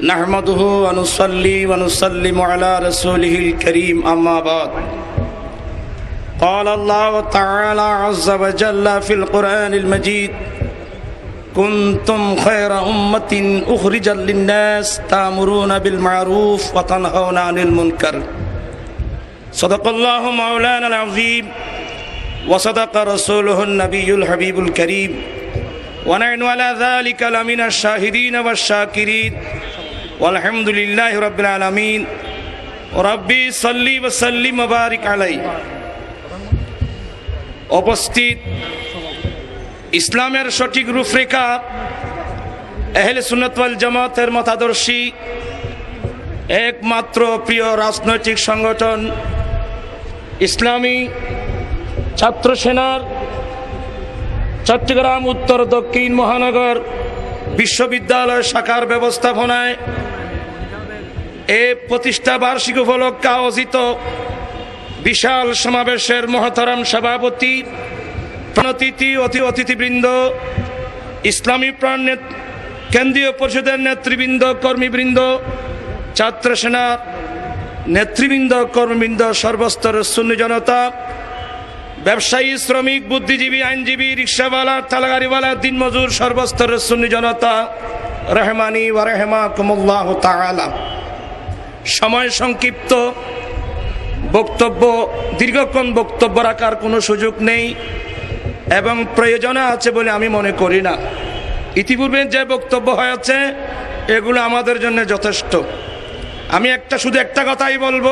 نحمده ونصلي ونسلم على رسوله الكريم أما بعد. قال الله تعالى عز وجل في القرآن المجيد كنتم خير أمة أخرجا للناس تأمرون بالمعروف وتنهون عن المنكر. صدق الله مولانا العظيم وصدق رسوله النبي الحبيب الكريم. ونحن على ذلك لمن الشاهدين والشاكرين. উপস্থিত ইসলামের সঠিক রূপরেখা এহেল সুনতাল জামাতের মতাদর্শী একমাত্র প্রিয় রাজনৈতিক সংগঠন ইসলামী ছাত্র সেনার চট্টগ্রাম, উত্তর, দক্ষিণ, মহানগর বিশ্ববিদ্যালয় শাখার ব্যবস্থাপনায় এ প্রতিষ্ঠা বার্ষিক উপলক্ষে আয়োজিত বিশাল সমাবেশের মহতরম সভাপতি, প্রণতিথি অতি অতিথিবৃন্দ, ইসলামী প্রাণ কেন্দ্রীয় পরিষদের নেতৃবৃন্দ, কর্মীবৃন্দ ছাত্র সেনার নেতৃবৃন্দ, কর্মবৃন্দ, সর্বস্তরের শূন্য জনতা ব্যবসায়ী, শ্রমিক, বুদ্ধিজীবী, আইনজীবী, রিক্সাওয়ালা, তালাগাড়িওয়ালা, দিনমজুর, সর্বস্তরের সুন্নি জনতা, রহমানি ওয়া রহমা কুমুল্লাহ তাআলা। সময় সংক্ষিপ্ত। বক্তব্য, দীর্ঘক্ষণ বক্তব্য রাখার কোনো সুযোগ নেই এবং প্রয়োজনে আছে বলে আমি মনে করি না। ইতিপূর্বে যে বক্তব্য হয়েছে, এগুলো আমাদের জন্য যথেষ্ট। আমি একটা, শুধু একটা কথাই বলব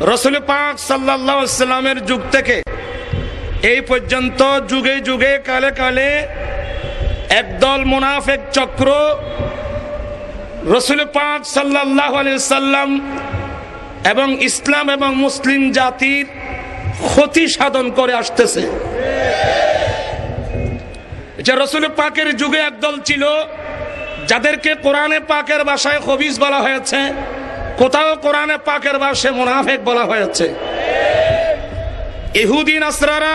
রসুল পাক সাল্লামের যুগ থেকে এই পর্যন্ত যুগে যুগে কালে কালে একদল মুনাফেক চক্র রসুল পাক সাল্লাহ সাল্লাম এবং ইসলাম এবং মুসলিম জাতির ক্ষতি সাধন করে আসতেছে। রসুল পাকের যুগে একদল ছিল, যাদেরকে কোরআনে পাকের ভাষায় খবিজ বলা হয়েছে কোথাও কোরআনে পাকের বাসে মুনাফেক বলা হয়েছে। ইহুদিন আসরারা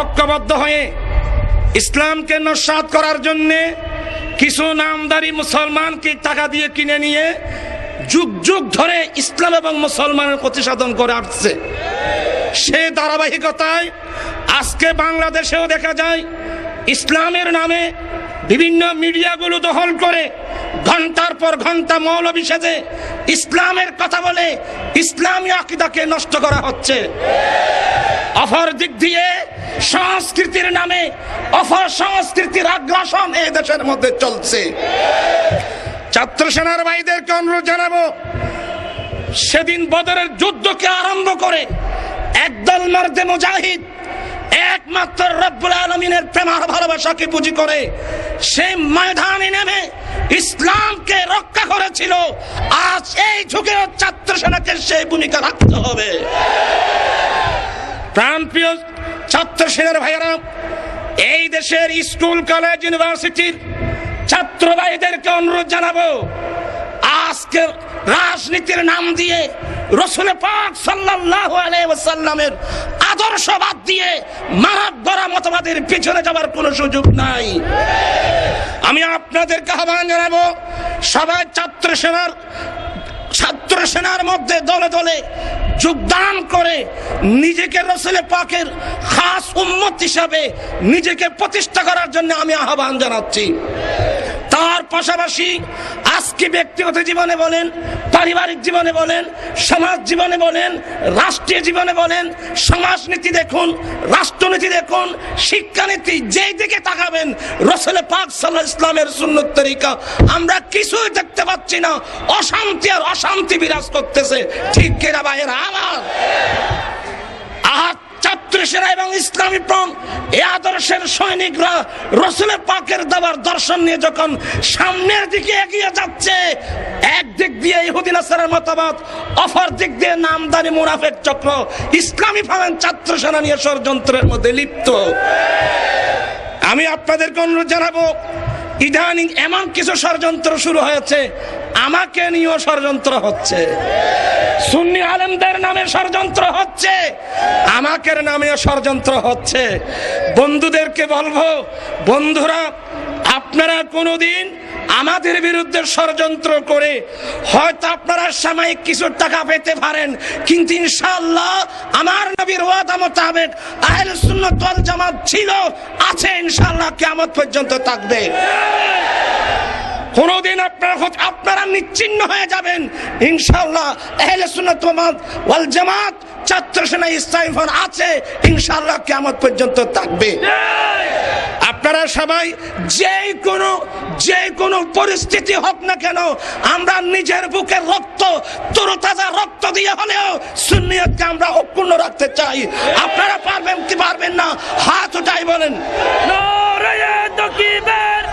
ঐক্যবদ্ধ হয়ে ইসলামকে নস্বাত করার জন্যে কিছু নামদারি মুসলমানকে টাকা দিয়ে কিনে নিয়ে যুগ যুগ ধরে ইসলাম এবং মুসলমানের প্রতিসাধন করে আসছে। সে ধারাবাহিকতায় আজকে বাংলাদেশেও দেখা যায়, ইসলামের নামে বিভিন্ন মিডিয়াগুলো দখল করে ঘণ্টার পর ঘণ্টা মৌলবী সেজে ইসলামের কথা বলে ইসলামী আকিদাকে নষ্ট করা হচ্ছে। অফর দিক দিয়ে সংস্কৃতির নামে অফর সংস্কৃতির আগ্রাসন এই দেশের মধ্যে চলছে। ছাত্র সেনার ভাইদেরকে অনুরোধ জানাব, সেদিন বদরের যুদ্ধকে আরম্ভ করে একদল মার্দে মুজাহিদ একমাত্র রব্বুল আলমিনের প্রেমার ভালোবাসাকে পুঁজি করে? সেই ময়দানে নেমে ইসলামকে রক্ষা করেছিল। আজ এই যুগে ছাত্র সেনাকে সেই ভূমিকা রাখতে হবে। প্রাণপ্রিয় ছাত্র সেনার ভাইয়েরা, এই দেশের স্কুল, কলেজ, ইউনিভার্সিটির ছাত্র ভাইদেরকে অনুরোধ জানাব, আজকে রাজনীতির নাম দিয়ে পাক দিয়ে যাবার কোনো সুযোগ নাই। আমি আপনাদেরকে আহ্বান জানাব, সবাই ছাত্র সেনার মধ্যে দলে দলে যোগদান করে নিজেকে রসুলে পাকের খাস উম্মত হিসাবে নিজেকে প্রতিষ্ঠা করার জন্য আমি আহ্বান জানাচ্ছি। পাশাপাশি আজকে ব্যক্তিগত জীবনে বলেন, পারিবারিক জীবনে বলেন, সমাজ জীবনে বলেন, রাষ্ট্রীয় জীবনে বলেন, সমাজনীতি দেখুন, রাষ্ট্রনীতি দেখুন, শিক্ষানীতি যেই দিকে তাকাবেন, রসলে পাক সাল্লাহ ইসলামের সুন্নত তরিকা, আমরা কিছুই দেখতে পাচ্ছি না, অশান্তি আর অশান্তি বিরাজ করতেছে। ঠিক কিনা ভাইয়েরা? আমার ছাত্র সেনা এবং ইসলামী প্রাণ এ আদর্শের সৈনিকরা রসুল পাকের দাবার দর্শন নিয়ে যখন সামনের দিকে এগিয়ে যাচ্ছে একদিক দিয়ে ইহুদিন আসারের মতামত অফার দিক দিয়ে নামদারি মুনাফেক চক্র, ইসলামী ফালান ছাত্র সেনা নিয়ে ষড়যন্ত্রের মধ্যে লিপ্ত। আমি আপনাদেরকে অনুরোধ জানাব, ইদানিং এমন কিছু ষড়যন্ত্র শুরু হয়েছে, আমাকে নিয়েও ষড়যন্ত্র হচ্ছে। সুন্নি আলেমদের নামে ষড়যন্ত্র হচ্ছে, আমাকে নামেও ষড়যন্ত্র হচ্ছে। বন্ধুদেরকে বলব, বন্ধুরা, আপনারা কোনোদিন আমাদের বিরুদ্ধে ষড়যন্ত্র করে হয়তো আপনারা সাময়িক কিছু টাকা পেতে পারেন, কিন্তু ইনশাআল্লাহ আমার নবীর ওয়াদা মোতাবেক আহলে সুন্নাত ওয়াল জামাত ছিল, আছে ইনশাআল্লাহ কিয়ামত পর্যন্ত থাকবে। কোনদিন আপনারা আপনারা নিশ্চিন্ন হয়ে যাবেন। ইনশাআল্লাহ আহলে সুন্নাত ওয়াল জামাত, ছাত্র ইসলামী আছে, ইনশাআল্লাহ কিয়ামত পর্যন্ত থাকবে। আপনারা সবাই যে কোনো যে কোনো পরিস্থিতি হোক না কেন, আমরা নিজের বুকের রক্ত, তরতাজা রক্ত দিয়ে হলেও সুন্নিয়তকে আমরা অক্ষুণ্ণ রাখতে চাই। আপনারা পারবেন কি পারবেন না? হাত উঠাই বলেন নারায়ে তাকবীর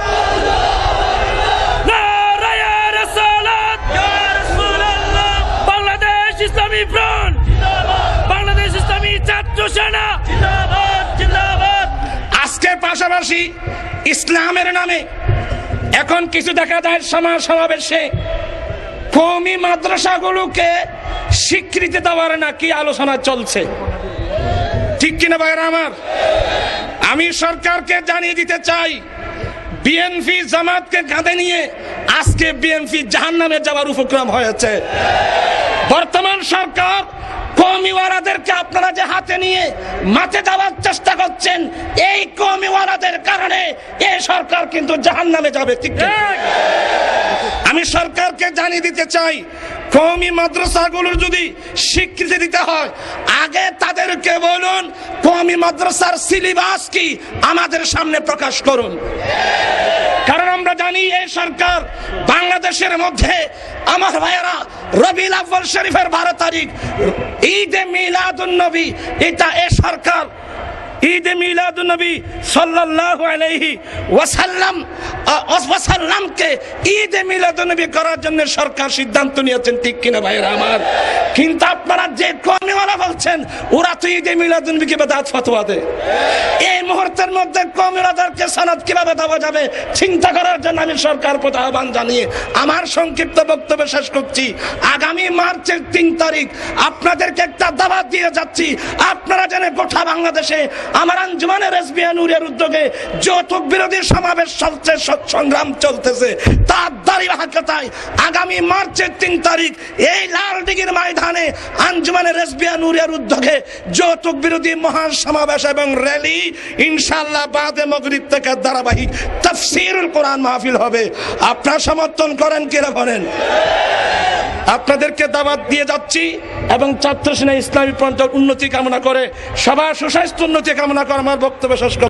নারায়ে রিসালাত ইয়া রাসূলুল্লাহ বাংলাদেশ ইসলামী ফ্রন্ট বাংলাদেশ ইসলামী ছাত্র সেনা জিন্দাবাদ জিন্দাবাদ আজকে পাশাপাশি ইসলামের নামে। এখন কিছু দেখা যায় সমাজ সমাবেশে। কমি মাদ্রাসাগুলোকে স্বীকৃতি দেওয়ার নাকি আলোচনা চলছে। ঠিক কিনা ভাইরা আমার? আমি সরকারকে জানিয়ে দিতে চাই, বিএনপি জামাতকে কাঁধে নিয়ে আজকে বিএনপি জাহান নামে যাওয়ার উপক্রম হয়েছে। বর্তমান সরকার কমিওয়ালাদেরকে আপনারা যে হাতে নিয়ে মাঠে যাওয়ার চেষ্টা করছেন, এই কমিওয়ালাদের কারণে এই সরকার কিন্তু জাহান নামে যাবে, ঠিক আমি সরকারকে জানিয়ে দিতে চাই, কমি মাদ্রাসাগুলোর যদি স্বীকৃতি দিতে হয়, আগে তাদেরকে বলুন, কমি মাদ্রাসার সিলেবাস কি? আমাদের সামনে প্রকাশ করুন। কারণ আমরা জানি এই সরকার বাংলাদেশের মধ্যে আমার ভাইয়েরা রবিল আব্বাল শরীফের বারো তারিখ, ঈদে মিলাদুন্নবী এটা এ সরকার। ঈদে মিলাদুন্নবী সাল্লাল্লাহু আলাইহি ওয়াসাল্লাম ওয়াসাল্লামকে ঈদে মিলাদুন নবী করার জন্য সরকার সিদ্ধান্ত নিয়েছেন, ঠিক কিনা ভাইয়েরা আমার? কিন্তু আপনারা যে কমিওয়ালা বলছেন, ওরা তো ঈদে মিলাদুন নবীকে বেদাত ফতোয়া দেয়। এই মুহূর্তের মধ্যে কমিওয়ালাদেরকে সনদ কীভাবে দেওয়া যাবে। চিন্তা করার জন্য আমি সরকার প্রতি আহ্বান জানিয়ে আমার সংক্ষিপ্ত বক্তব্য শেষ করছি। আগামী মার্চের তিন তারিখ আপনাদেরকে একটা দাবাত দিয়ে যাচ্ছি। আপনারা জানেন, গোটা বাংলাদেশে আমার আঞ্জুমানের এসবিআনুরের উদ্যোগে যৌতুক বিরোধী সমাবেশ চলছে। স- সংগ্রাম চলতেছে। তার দাঁড়িয়ে হাকাতায় আগামী মার্চের তিন তারিখ এই লালদিঘির ময়দানে আঞ্জুমানের এসবিআনুরের উদ্যোগে যৌতুক বিরোধী মহান সমাবেশ এবং র্যালি ইনশাল্লাহ বাদে মগরিব থেকে ধারাবাহিক তফসিরুল কোরআন মাহফিল হবে। আপনার সমর্থন করেন কিনা করেন? আপনাদেরকে দাওয়াত দিয়ে যাচ্ছি এবং ছাত্র সেনা ইসলামী পঞ্চায়েত উন্নতি কামনা করে সবার সুস্বাস্থ্য উন্নতি কামনা করে আমার বক্তব্য শেষ।